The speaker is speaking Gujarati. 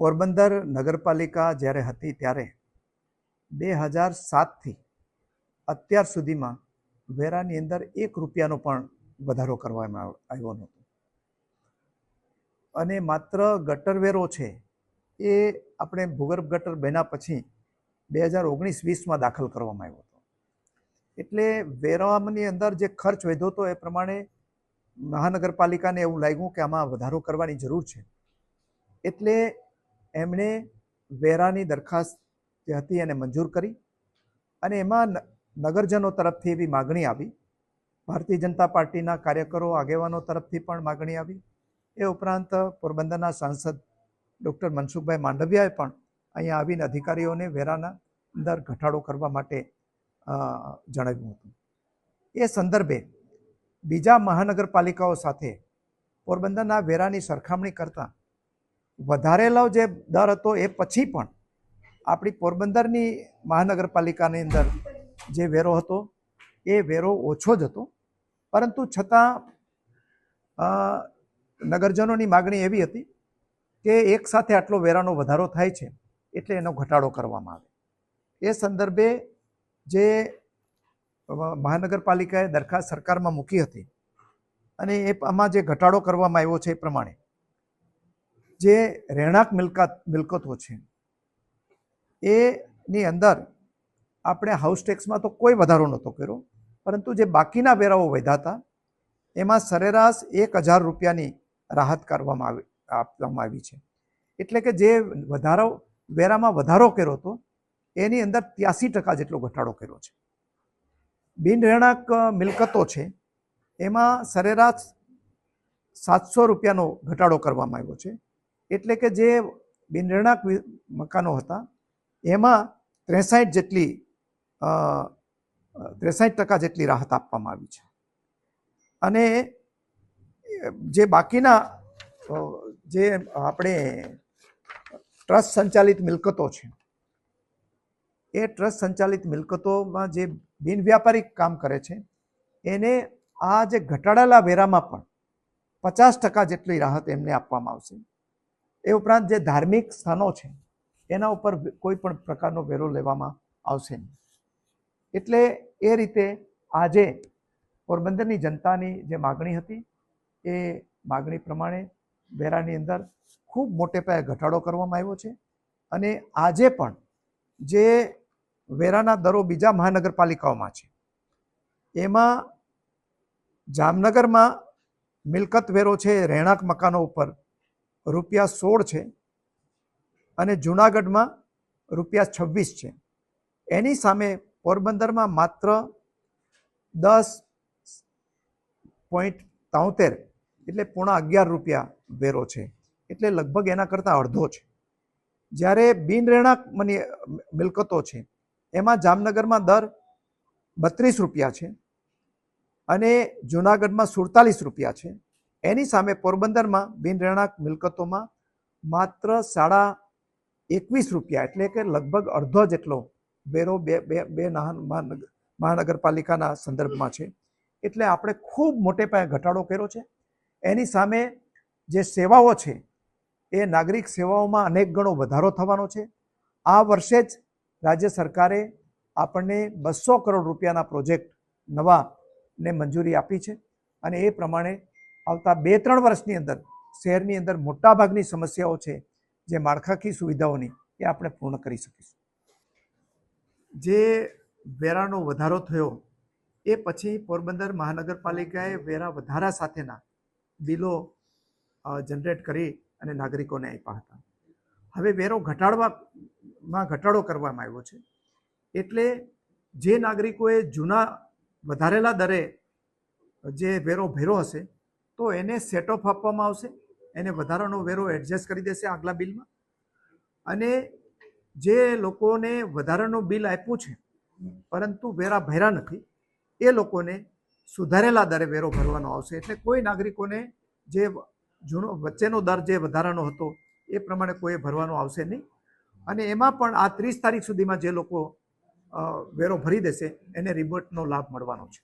પોરબંદર નગરપાલિકા જ્યારે હતી ત્યારે બે હજાર સાતથી અત્યાર સુધીમાં વેરાની અંદર એક રૂપિયાનો પણ વધારો કરવામાં આવ્યો નહોતો. અને માત્ર ગટર વેરો છે એ આપણે ભૂગર્ભ ગટર બન્યા પછી બે હજાર ઓગણીસ વીસમાં દાખલ કરવામાં આવ્યો હતો. એટલે વેરાની અંદર જે ખર્ચ વધ્યો હતો એ પ્રમાણે મહાનગરપાલિકાને એવું લાગ્યું કે આમાં વધારો કરવાની જરૂર છે. એટલે એમણે વેરાની દરખાસ્ત જે હતી એને મંજૂર કરી અને એમાં નગરજનો તરફથી એવી માગણી આવી. ભારતીય જનતા પાર્ટીના કાર્યકરો, આગેવાનો તરફથી પણ માગણી આવી. એ ઉપરાંત પોરબંદરના સાંસદ ડૉક્ટર મનસુખભાઈ માંડવિયાએ પણ અહીંયા આવીને અધિકારીઓને વેરાના અંદર ઘટાડો કરવા માટે જણાવ્યું હતું. એ સંદર્ભે બીજા મહાનગરપાલિકાઓ સાથે પોરબંદરના વેરાની સરખામણી કરતાં વધારેલો જે દર હતો એ પછી પણ આપણી પોરબંદરની મહાનગરપાલિકાની અંદર જે વેરો હતો, એ વેરો ઓછો જ હતો. પરંતુ છતાં નગરજનોની માગણી એવી હતી કે એક સાથે આટલો વેરાનો વધારો થાય છે એટલે એનો ઘટાડો કરવામાં આવે. એ સંદર્ભે જે મહાનગરપાલિકાએ દરખાસ્ત સરકારમાં મૂકી હતી અને એ, આમાં જે ઘટાડો કરવામાં આવ્યો છે એ પ્રમાણે જે રહેણાંક મિલકત, મિલકતો છે, એની અંદર આપણે હાઉસ ટેક્સમાં તો કોઈ વધારો નહોતો કર્યો, પરંતુ જે બાકીના વેરાઓ વધ્યા હતા, એમાં સરેરાશ એક હજાર રૂપિયાની રાહત કરવામાં આવી, આપવામાં આવી છે. એટલે કે જે વધારો, વેરામાં વધારો કર્યો હતો, એની અંદર ત્યાસી ટકા જેટલો ઘટાડો કર્યો છે. બિન રહેણાંક મિલકતો છે, એમાં સરેરાશ સાતસો રૂપિયાનો ઘટાડો કરવામાં આવ્યો છે. એટલે કે જે બિન મકાનો હતા, એમાં ત્રેસાઠ જેટલી ત્રેસાઠ ટકા જેટલી રાહત આપવામાં આવી છે. અને જે બાકીના જે આપણે ટ્રસ્ટ સંચાલિત મિલકતો છે, એ ટ્રસ્ટ સંચાલિત મિલકતોમાં જે બિન વ્યાપારિક કામ કરે છે, એને આ જે ઘટાડેલા વેરામાં પણ પચાસ ટકા જેટલી રાહત એમને આપવામાં આવશે. એ ઉપરાંત જે ધાર્મિક સ્થાનો છે, એના ઉપર કોઈ પણ પ્રકારનો વેરો લેવામાં આવશે નહીં. એટલે એ રીતે આજે પોરબંદરની જનતાની જે માગણી હતી, એ માગણી પ્રમાણે વેરાની અંદર ખૂબ મોટે પાયે ઘટાડો કરવામાં આવ્યો છે અને આજે પણ જે વેરાના દરો બીજા મહાનગરપાલિકાઓમાં છે, એમાં જામનગરમાં મિલકત વેરો છે, રહેણાંક મકાનો ઉપર રૂપિયા સોળ છે અને જુનાગઢમાં રૂપિયા છવ્વીસ છે. એની સામે પોરબંદરમાં માત્ર દસ પોઈન્ટ તાઉતેર એટલે પોણા અગિયાર રૂપિયા વેરો છે. એટલે લગભગ એના કરતાં અડધો છે. જ્યારે બિન રહેણાંક મની મિલકતો છે, એમાં જામનગરમાં દર બત્રીસ રૂપિયા છે અને જુનાગઢમાં સુડતાલીસ રૂપિયા છે. એની સામે પોરબંદરમાં બિન રહેણાંક મિલકતોમાં માત્ર સાડા એકવીસ રૂપિયા એટલે કે લગભગ અડધો જેટલો વેરો બે બે બે મહાનગરપાલિકાના સંદર્ભમાં છે. એટલે આપણે ખૂબ મોટે પાયે ઘટાડો કર્યો છે. એની સામે જે સેવાઓ છે, એ નાગરિક સેવાઓમાં અનેક ગણો વધારો થવાનો છે. આ વર્ષે જ રાજ્ય સરકારે આપણને બસો કરોડ રૂપિયાના પ્રોજેક્ટ નવા ને મંજૂરી આપી છે. અને એ પ્રમાણે આવતા બે ત્રણ વર્ષની અંદર શહેરની અંદર મોટાભાગની સમસ્યાઓ છે જે માળખાકીય સુવિધાઓની એ આપણે પૂર્ણ કરી શકીશું. જે વેરાનો વધારો થયો, એ પછી પોરબંદર મહાનગરપાલિકાએ વેરા વધારા સાથેના બિલો જનરેટ કરી અને નાગરિકોને આપ્યા હતા. હવે વેરો ઘટાડવામાં ઘટાડો કરવામાં આવ્યો છે. એટલે જે નાગરિકોએ જૂના વધારેલા દરે જે વેરો ભેરો હશે તો એને સેટ ઓફ આપવામાં આવશે. એને વધારાનો વેરો એડજસ્ટ કરી દેશે આગલા બિલમાં. અને જે લોકોને વધારાનું બિલ આપ્યું છે, પરંતુ વેરા ભર્યા નથી, એ લોકોને સુધારેલા દરે વેરો ભરવાનો આવશે. એટલે કોઈ નાગરિકોને જે જૂનો, વચ્ચેનો દર જે વધારાનો હતો, એ પ્રમાણે કોઈ ભરવાનો આવશે નહીં. અને એમાં પણ આ ત્રીસ તારીખ સુધીમાં જે લોકો વેરો ભરી દેશે, એને રિબોટનો લાભ મળવાનો છે.